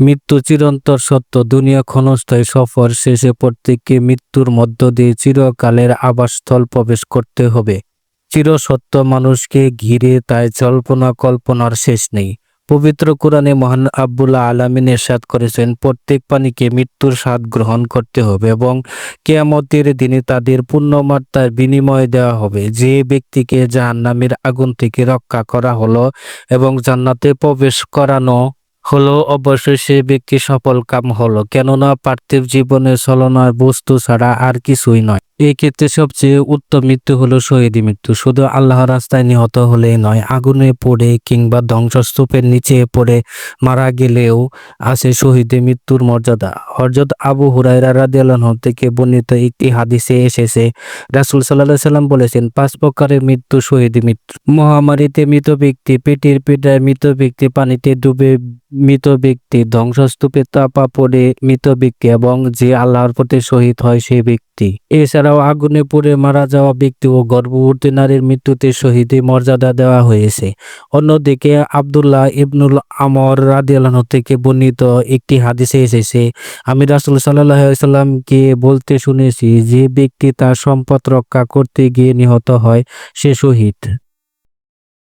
মৃত্যু চিরন্তর সত্য, দুনিয়া ক্ষণস্থায়ী সফর শেষে প্রত্যেককে মৃত্যুর মধ্য দিয়ে চিরকালের আবাসস্থল প্রবেশ করতে হবে। চিরসত্য মানুষকে ঘিরে তাই জল্পনা কল্পনার শেষ নেই। পবিত্র কোরআনে মহান আব্বুল্লাহ আলমিন এরশাদ করেছেন, প্রত্যেক প্রাণীকে মৃত্যুর স্বাদ গ্রহণ করতে হবে এবং কেয়ামতের দিনে তাদের পুণ্যমাত্রার বিনিময় দেওয়া হবে। যে ব্যক্তিকে জাহান্নামের আগুন থেকে রক্ষা করা হলো এবং জান্নাতে প্রবেশ করানো হলো অবশ্যই সে ব্যক্তি সফল কাম হলো, কেননা পার্থিব জীবনে চলনার বস্তু ছাড়া আর কিছুই নয়। এই ক্ষেত্রে সবচেয়ে উত্তম মৃত্যু হলো শহীদী মৃত্যু। শুধু আল্লাহ রাস্তায় নিহত হলেই নয়, আগুনে পড়ে কিংবা ধ্বংসস্তূপের নিচে পড়ে মারা গেলেও আছে শহীদে মৃত্যুর মর্যাদা। হরজত আবু হুরাইরা রাদিয়াল্লাহু থেকে বর্ণিত একটি হাদিসে এসেছে, রাসুল আলাইহি সাল্লাম বলেছেন, পাঁচ প্রকারের মৃত্যু শহীদী মৃত্যু। মহামারীতে মৃত ব্যক্তি, পেটের পীড়ায় মৃত ব্যক্তি, পানিতে ডুবে মৃত ব্যক্তি ধ্বংসস্তূপে তাপা পড়ে মৃত ব্যক্তি এবং যে আল্লাহর প্রতি শহীদ হয় সেই ব্যক্তি। এছাড়াও আগুনে পুড়ে মারা যাওয়া ব্যক্তি ও গর্ভবতী নারীর মৃত্যুতে শহীদে মর্যাদা দেওয়া হয়েছে। অন্যদিকে আব্দুল্লাহ ইবনুল আমর রাদিয়াল্লাহু থেকে বর্ণিত একটি হাদিসে এসেছে, আমি রাসুল আলাইহি সাল্লামকে বলতে শুনেছি, যে ব্যক্তি তার সম্পদ রক্ষা করতে গিয়ে নিহত হয়, সে শহীদ।